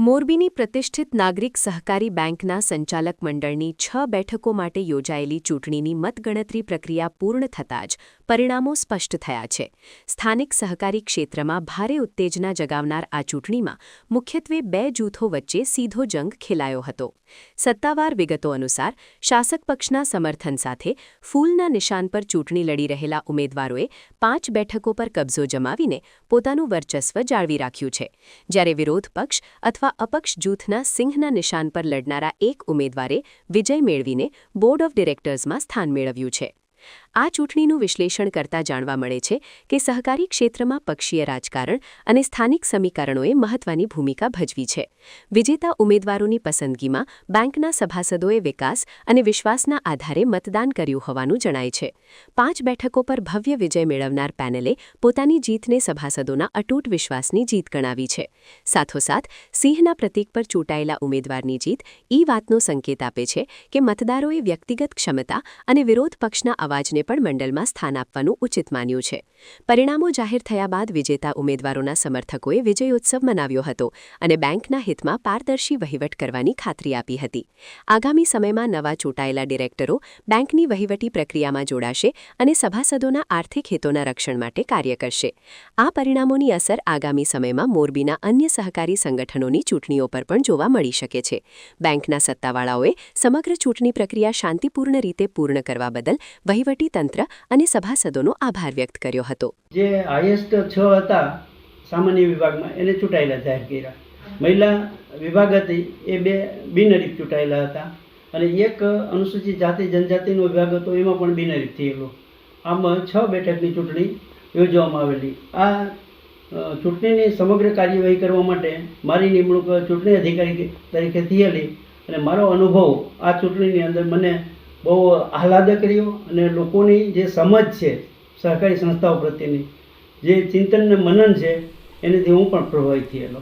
મોરબીની પ્રતિષ્ઠિત નાગરિક સહકારી બેંકના સંચાલક મંડળની છ બેઠકો માટે યોજાયેલી ચૂંટણીની મતગણતરી પ્રક્રિયા પૂર્ણ થતાં જ પરિણામો સ્પષ્ટ થયા છે. સ્થાનિક સહકારી ક્ષેત્રમાં ભારે ઉત્તેજના જગાવનાર આ ચૂંટણીમાં મુખ્યત્વે બે જૂથો વચ્ચે સીધો જંગ ખેલાયો હતો. સત્તાવાર વિગતો અનુસાર, શાસક પક્ષના સમર્થન સાથે ફૂલના નિશાન પર ચૂંટણી લડી રહેલા ઉમેદવારોએ પાંચ બેઠકો પર કબજો જમાવીને પોતાનું વર્ચસ્વ જાળવી રાખ્યું છે. જ્યારે વિરોધ પક્ષ અથવા અપક્ષ જૂથના સિંહના નિશાન પર લડનારા એક ઉમેદવારે વિજય મેળવીને બોર્ડ ઓફ ડિરેક્ટર્સમાં સ્થાન મેળવ્યું છે. આ ચૂંટણીનું વિશ્લેષણ કરતા જાણવા મળે છે કે સહકારી ક્ષેત્રમાં પક્ષીય રાજકારણ અને સ્થાનિક સમીકરણોએ મહત્વની ભૂમિકા ભજવી છે. વિજેતા ઉમેદવારોની પસંદગીમાં બેંકના સભાસદોએ વિકાસ અને વિશ્વાસના આધારે મતદાન કર્યું હોવાનું જણાય છે. પાંચ બેઠકો પર ભવ્ય વિજય મેળવનાર પેનલે પોતાની જીતને સભાસદોના અટૂટ વિશ્વાસની જીત ગણાવી છે. સાથોસાથ, સિંહના પ્રતીક પર ચૂંટાયેલા ઉમેદવારની જીત ઈ વાતનો સંકેત આપે છે કે મતદારોએ વ્યક્તિગત ક્ષમતા અને વિરોધ પક્ષના અવાજને પણ મંડળમાં સ્થાન આપવાનું ઉચિત માન્યું છે. પરિણામો જાહેર થયા બાદ વિજેતા ઉમેદવારોના સમર્થકોએ વિજયોત્સવ મનાવ્યો હતો અને બેંકના હિતમાં પારદર્શી વહીવટ કરવાની ખાતરી આપી હતી. આગામી સમયમાં નવા ચૂંટાયેલા ડિરેક્ટરો બેંકની વહીવટી પ્રક્રિયામાં જોડાશે અને સભાસદોના આર્થિક હિતોના રક્ષણ માટે કાર્ય કરશે. આ પરિણામોની અસર આગામી સમયમાં મોરબીના અન્ય સહકારી સંગઠનોની ચૂંટણીઓ પર પણ જોવા મળી શકે છે. બેંકના સત્તાવાળાઓએ સમગ્ર ચૂંટણી પ્રક્રિયા શાંતિપૂર્ણ રીતે પૂર્ણ કરવા બદલ વહીવટી તંત્ર અને સભાસદોનો આભાર વ્યક્ત કર્યો હતો. જે હાઈએસ્ટ છ હતા સામાન્ય વિભાગમાં, એને ચૂંટાયેલા જાહેર કર્યા. મહિલા વિભાગ હતી, એ બે બિનહરીફ ચૂંટાયેલા હતા. અને એક અનુસૂચિત જાતિ, જનજાતિનો વિભાગ હતો, એમાં પણ બિનહરીફ થયેલો. આમ છ બેઠકની ચૂંટણી યોજવામાં આવેલી. આ ચૂંટણીની સમગ્ર કાર્યવાહી કરવા માટે મારી નિમણૂક ચૂંટણી અધિકારી તરીકે થયેલી. અને મારો અનુભવ આ ચૂંટણીની અંદર મને બહુ આહલાદક રહ્યો અને લોકોની જે સમજ છે, સહકારી સંસ્થાઓ પ્રત્યેની, જે ચિંતન ને મનન છે, એનાથી હું પણ પ્રભાવિત થયેલો.